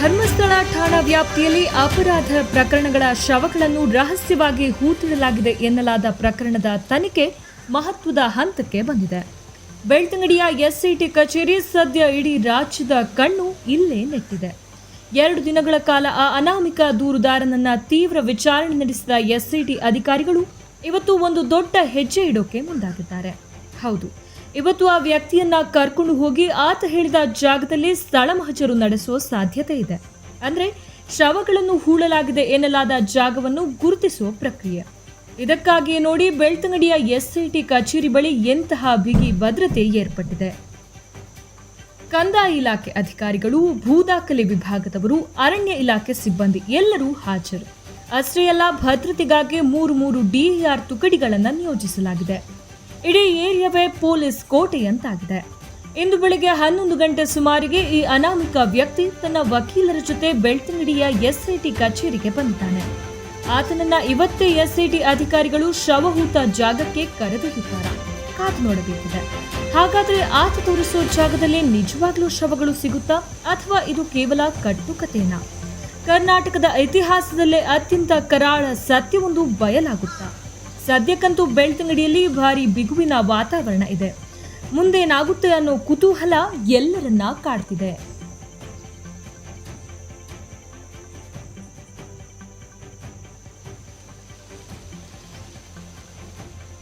ಠಾಣಾ ವ್ಯಾಪ್ತಿಯಲ್ಲಿ ಅಪರಾಧ ಪ್ರಕರಣಗಳ ಶವಗಳನ್ನು ರಹಸ್ಯವಾಗಿ ಹೂತಿಡಲಾಗಿದೆ ಎನ್ನಲಾದ ಪ್ರಕರಣದ ತನಿಖೆ ಮಹತ್ವದ ಹಂತಕ್ಕೆ ಬಂದಿದೆ. ಬೆಳ್ತಂಗಡಿಯ ಎಸ್ಐಟಿ ಕಚೇರಿ ಸದ್ಯ ಇಡೀ ರಾಜ್ಯದ ಕಣ್ಣು ಇಲ್ಲೇ ನೆಟ್ಟಿದೆ. ಎರಡು ದಿನಗಳ ಕಾಲ ಆ ಅನಾಮಿಕ ದೂರುದಾರನನ್ನ ತೀವ್ರ ವಿಚಾರಣೆ ನಡೆಸಿದ ಎಸ್ಐಟಿ ಅಧಿಕಾರಿಗಳು ಇವತ್ತು ಒಂದು ದೊಡ್ಡ ಹೆಜ್ಜೆ ಇಡೋಕೆ ಮುಂದಾಗಿದ್ದಾರೆ. ಹೌದು ಇವತ್ತು ಆ ವ್ಯಕ್ತಿಯನ್ನ ಕರ್ಕೊಂಡು ಹೋಗಿ ಆತ ಹೇಳಿದ ಜಾಗದಲ್ಲಿ ಸ್ಥಳ ಮಹಜರು ನಡೆಸುವ ಸಾಧ್ಯತೆ ಇದೆ. ಅಂದ್ರೆ ಶವಗಳನ್ನು ಹೂಳಲಾಗಿದೆ ಎನ್ನಲಾದ ಜಾಗವನ್ನು ಗುರುತಿಸುವ ಪ್ರಕ್ರಿಯೆ. ಇದಕ್ಕಾಗಿಯೇ ನೋಡಿ ಬೆಳ್ತಂಗಡಿಯ ಎಸ್ಐಟಿ ಕಚೇರಿ ಬಳಿ ಎಂತಹ ಬಿಗಿ ಭದ್ರತೆ ಏರ್ಪಟ್ಟಿದೆ. ಕಂದಾಯ ಇಲಾಖೆ ಅಧಿಕಾರಿಗಳು ಭೂದಾಖಲೆ ವಿಭಾಗದವರು, ಅರಣ್ಯ ಇಲಾಖೆ ಸಿಬ್ಬಂದಿ ಎಲ್ಲರೂ ಹಾಜರು. ಅಷ್ಟೇ ಅಲ್ಲ, ಭದ್ರತೆಗಾಗಿ ಮೂರು ಮೂರು ಡಿಇಆರ್ ತುಕಡಿಗಳನ್ನು ನಿಯೋಜಿಸಲಾಗಿದೆ. ಇಡೀ ಏರಿಯಾವೇ ಪೊಲೀಸ್ ಕೋಟೆಯಂತಾಗಿದೆ. ಇಂದು ಬೆಳಿಗ್ಗೆ ಹನ್ನೊಂದು ಗಂಟೆ ಸುಮಾರಿಗೆ ಈ ಅನಾಮಿಕ ವ್ಯಕ್ತಿ ತನ್ನ ವಕೀಲರ ಜೊತೆ ಬೆಳ್ತಂಗಡಿಯ ಎಸ್ಐಟಿ ಕಚೇರಿಗೆ ಬಂದಿದ್ದಾನೆ. ಆತನನ್ನ ಇವತ್ತೇ ಎಸ್ಐಟಿ ಅಧಿಕಾರಿಗಳು ಶವಹೂತ ಜಾಗಕ್ಕೆ ಕರೆದೊಯ್ಯುತ್ತಾರೆ ಕಾದು ನೋಡಬೇಕಿದೆ. ಹಾಗಾದ್ರೆ ಆತ ತೋರಿಸೋ ಜಾಗದಲ್ಲಿ ನಿಜವಾಗ್ಲೂ ಶವಗಳು ಸಿಗುತ್ತಾ, ಅಥವಾ ಇದು ಕೇವಲ ಕಟ್ಟುಕತೆನಾ ಕರ್ನಾಟಕದ ಇತಿಹಾಸದಲ್ಲೇ ಅತ್ಯಂತ ಕರಾಳ ಸತ್ಯವೊಂದು ಬಯಲಾಗುತ್ತಾ? ಸದ್ಯಕ್ಕಂತೂ ಬೆಳ್ತಂಗಡಿಯಲ್ಲಿ ಭಾರಿ ಬಿಗುವಿನ ವಾತಾವರಣ ಇದೆ. ಮುಂದೇನಾಗುತ್ತೆ ಅನ್ನೋ ಕುತೂಹಲ ಎಲ್ಲರನ್ನ ಕಾಡ್ತಿದೆ.